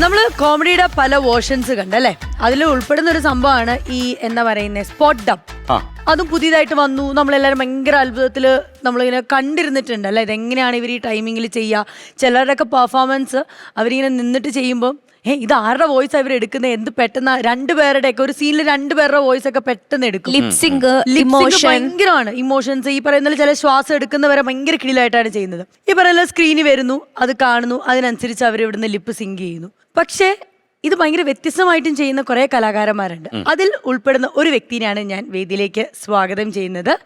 നമ്മൾ കോമഡിയുടെ പല വേർഷൻസ് കണ്ടല്ലേ അതിൽ ഉൾപ്പെടുന്ന ഒരു സംഭവമാണ് ഈ എന്താ പറയുന്നത് സ്പോട്ട് ഡബ്. അതും പുതിയതായിട്ട് വന്നു. നമ്മളെല്ലാവരും ഭയങ്കര അത്ഭുതത്തിൽ നമ്മളിങ്ങനെ കണ്ടിരുന്നിട്ടുണ്ട്. അല്ലേ? ഇതെങ്ങനെയാണ് ഇവർ ഈ ടൈമിങ്ങിൽ ചെയ്യുക ചിലരുടെയൊക്കെ പെർഫോമൻസ് അവരിങ്ങനെ നിന്നിട്ട് ചെയ്യുമ്പോൾ ഏ ഇത് ആരുടെ വോയിസ് അവർ എടുക്കുന്നത് എന്ത് പെട്ടെന്ന്? രണ്ടു ഒക്കെ ഒരു സീനിൽ രണ്ടുപേരുടെ വോയിസ് ഒക്കെ പെട്ടെന്ന് എടുക്കും. ലിപ്സിംഗ് ഭയങ്കരമാണ്. ഇമോഷൻസ് ഈ പറയുന്ന ചില ശ്വാസം എടുക്കുന്നവരെ ഭയങ്കര കിടിലായിട്ടാണ് ചെയ്യുന്നത്. ഈ പറയുന്ന സ്ക്രീനിൽ വരുന്നു അത് കാണുന്നു അതിനനുസരിച്ച് അവർ ഇവിടുന്ന് ലിപ്പ് സിങ്ക് ചെയ്യുന്നു. പക്ഷേ ഇത് ഭയങ്കര വ്യത്യസ്തമായിട്ടും ചെയ്യുന്ന കുറേ കലാകാരന്മാരുണ്ട്. അതിൽ ഉൾപ്പെടുന്ന ഒരു വ്യക്തിനെയാണ് ഞാൻ വേദിയിലേക്ക് സ്വാഗതം ചെയ്യുന്നത്.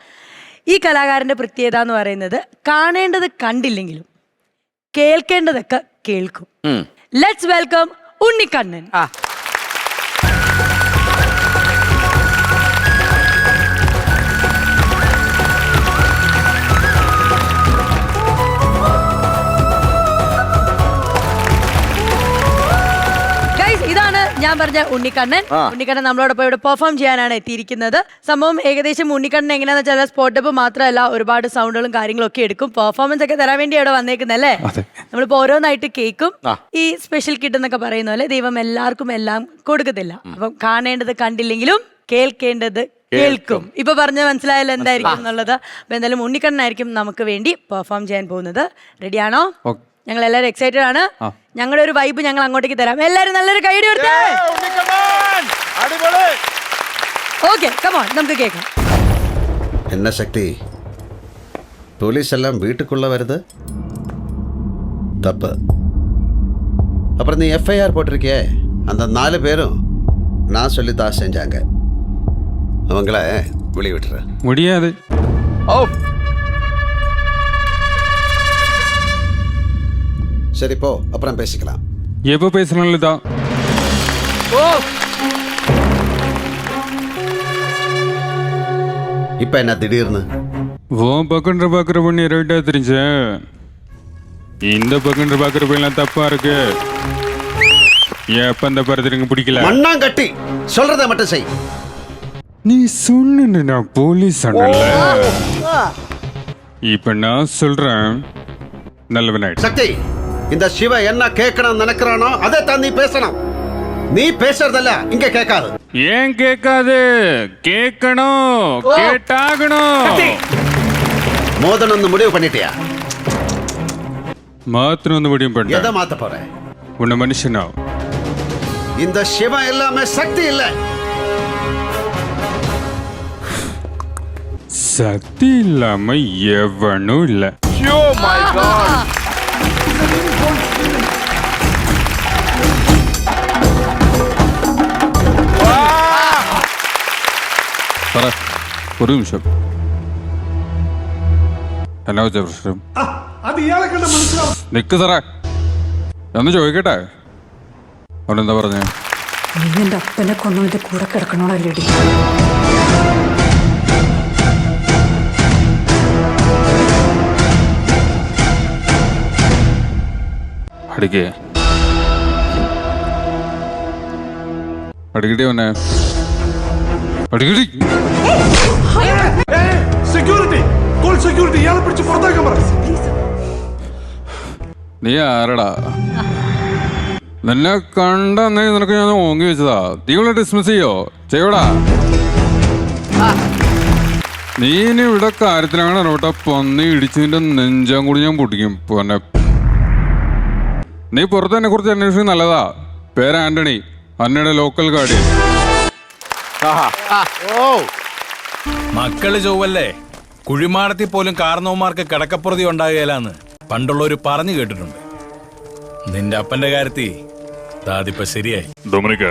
ഈ കലാകാരന്റെ പ്രത്യേകത എന്ന് പറയുന്നത് കാണേണ്ടത് കണ്ടില്ലെങ്കിലും കേൾക്കേണ്ടതൊക്കെ കേൾക്കും. Let's welcome Unnikkannan. ഞാൻ പറഞ്ഞ ഉണ്ണിക്കണ്ണൻ. ഉണ്ണിക്കണ്ണൻ നമ്മളോടൊപ്പം ഇവിടെ പെർഫോം ചെയ്യാനാണ് എത്തിയിരിക്കുന്നത്. സംഭവം ഏകദേശം ഉണ്ണിക്കണ്ണൻ എങ്ങനെയാന്ന് വെച്ചാൽ സ്പോട്ടപ്പ് മാത്രമല്ല ഒരുപാട് സൗണ്ടുകളും കാര്യങ്ങളും ഒക്കെ എടുക്കും. പെർഫോമൻസ് ഒക്കെ തരാൻ വേണ്ടി ഇവിടെ വന്നേക്കുന്നല്ലേ നമ്മളിപ്പോ ഓരോന്നായിട്ട് കേൾക്കും ഈ സ്പെഷ്യൽ കിഡ് എന്നൊക്കെ പറയുന്ന പോലെ ദൈവം എല്ലാവർക്കും എല്ലാം കൊടുക്കത്തില്ല. അപ്പം കാണേണ്ടത് കണ്ടില്ലെങ്കിലും കേൾക്കേണ്ടത് കേൾക്കും. ഇപ്പൊ പറഞ്ഞ മനസ്സിലായാലും എന്തായിരിക്കും എന്നുള്ളത്? അപ്പൊ എന്തായാലും ഉണ്ണിക്കണ്ണനായിരിക്കും നമുക്ക് വേണ്ടി പെർഫോം ചെയ്യാൻ പോകുന്നത്. റെഡിയാണോ ഞങ്ങൾ എല്ലാവരും എക്സൈറ്റഡ് ആണ് ഞങ്ങളുടെ ഒരു വൈബ് ഞങ്ങൾ അങ്ങോട്ടേക്ക് തരാം എല്ലാവരും നല്ലൊരു കൈഡി കൊടുത്തേ അടിപൊളി ஓகே கமான் நமக்கு கேட்கும் என்ன சக்தி போலீஸ் எல்லாம் வீட்டுக்குள்ள வருது தப்பு அப்புறம் நீ எஃப்ஐஆர் போட்டிருக்கியே அந்த நாலு பேரும் நான் சொல்லித்தான் செஞ்சாங்க அவங்கள வெளியே விட்டுற முடியாது ഓ சரி போ. அப்புறம் பேசிக்கலாம். எப்போ பேசுனாலும் தான் இப்போ என்ன திடீர்னு? உன் பக்கன்ற பார்க்குற பொண்ணு ரைட்டா தெரிஞ்சேன் இந்த பக்கன்ற பார்க்குற பையன் தப்பா இருக்கு. எப்ப அந்த படத்தை எனக்கு பிடிக்கல? மண்ணாங்கட்டி! சொல்றதை மட்டும் செய். நீ சொன்ன நான் போலீஸ் சொன்னல இப்ப நான் சொல்றேன். நல்லவனாயிடு சக்தி! இந்த சிவ என்ன கேட்கணும் நினைக்கிறானோ அதை தான் நீ பேசணும். நீ பேசுறதல்ல இங்க கேட்காது. ஏன் கேட்காது? கேட்கணும் கேட்டாகணும். மோதணும்னு முடிவு பண்ணிட்டியா? மாத்தணும்னு முடிவு பண்ண எதை மாத்த போறேன் உன்னை மனுஷனா? இந்த சிவ எல்லாமே சக்தி இல்ல. சக்தி இல்லாம எவனும் இல்ல. Oh ഒരു നിമിഷം. എന്നാ വെച്ച പ്രശ്നം? അത് ഇയാളെ കണ്ട മനസ്സിലാവും. നിക്ക് സാറേ. ഒന്ന് ചോദിക്കട്ടെ? അവനെന്താ പറഞ്ഞേ? നീ എന്റെ അപ്പനെ കൊന്നവന്റെ കൂടെ കിടക്കണോളല്ലേടി അടിക്കേ അടിക്കടി അവനെ അടിക്കടി സെക്യൂരിറ്റി കോൾ സെക്യൂരിറ്റി ഇയാളെ പിടിച്ച് പുറത്താക്കാൻ പറ നീ ആരടാ നിന്നെ കണ്ട നിനക്ക് ഞാൻ ഓങ്ങി വെച്ചതാ. ഇവിടെ ഡിസ്മിസ് ചെയ്യോ? ചെയ്യോടാ. നീ ഇനി ഇവിടെ കാര്യത്തിലാണ് ഇടപെട്ട പൊന്നി ഇടിച്ചതിന്റെ നെഞ്ചാൻ കൂടി ഞാൻ പൊട്ടിക്കും പൊന്നെ. നീ പുറത്ത് എന്നെ കുറിച്ച് അന്വേഷിക്കുന്നത് നല്ലതാ. പേര് ആന്റണി. അന്നയുടെ ലോക്കൽ ഗാർഡിയൻ ഓ. മക്കൾ ചൊവ്വല്ലേ? കുഴിമാടത്തിൽ പോലും കാർന്നവന്മാർക്ക് കിടക്കപ്പുറതി ഉണ്ടാകുകയില്ലാന്ന് പണ്ടുള്ളവര് പറഞ്ഞു കേട്ടിട്ടുണ്ട്. നിന്റെ അപ്പന്റെ കാര്യത്തിൽ താതിപ്പ ശരിയായി. ഡൊമിനിക്ക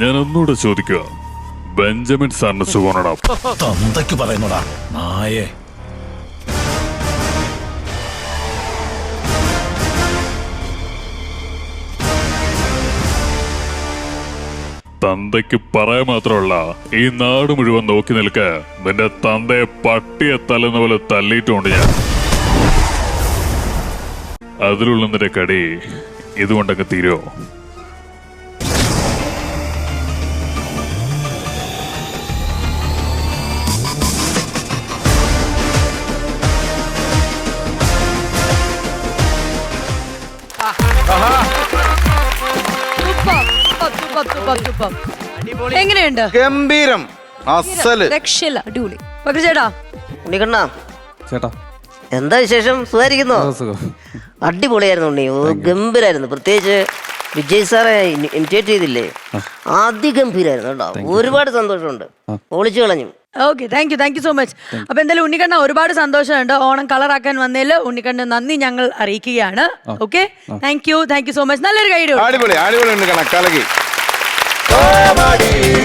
ഞാൻ ഒന്നുകൂടെ ചോദിക്കുക. ബെഞ്ചമിൻ സാറിന് സുഖമാണടാ തന്തയ്ക്ക് പറയുന്നോടാ നായേ. തന്തയ്ക്ക് പറയാൻ മാത്രമല്ല ഈ നാട് മുഴുവൻ നോക്കി നിൽക്ക. നിന്റെ തന്തയെ പട്ടിയെ തല്ലുന്ന പോലെ തല്ലിയിട്ടുണ്ട് ഞാൻ. അതിലുള്ള നിന്റെ കടി ഇതുകൊണ്ടൊക്കെ തീരുമോ സൂപ്പർ സൂപ്പർ എങ്ങനെയുണ്ട്? ഗംഭീരം. അസൽ രക്ഷയില്ല. അടിപൊളി. ചേട്ടാ. ഉണ്ണിക്കണ്ണ ചേട്ടാ. എന്താ വിശേഷം? സുഖായിരിക്കുന്നോ സുഖം. അടിപൊളിയായിരുന്നു ഉണ്ണി. ഓ ഗംഭീരായിരുന്നു. പ്രത്യേകിച്ച് വിജയ് സാറെ ഇമിറ്റേറ്റ് ചെയ്തില്ലേ? അതിഗംഭീരായിരുന്നു കേട്ടോ. ഒരുപാട് സന്തോഷമുണ്ട്. ഒളിച്ചു കളഞ്ഞു. Okay thank you thank you so much അപ്പൊ എന്തായാലും ഉണ്ണിക്കണ്ണ ഒരുപാട് സന്തോഷമുണ്ട്. ഓണം കളറാക്കാൻ വന്നതിൽ ഉണ്ണിക്കണ്ണ നന്ദി ഞങ്ങൾ അറിയിക്കുകയാണ്. Okay thank you thank you so much നല്ലൊരു ഗൈഡ് അടിപൊളി അടിപൊളി Comedy.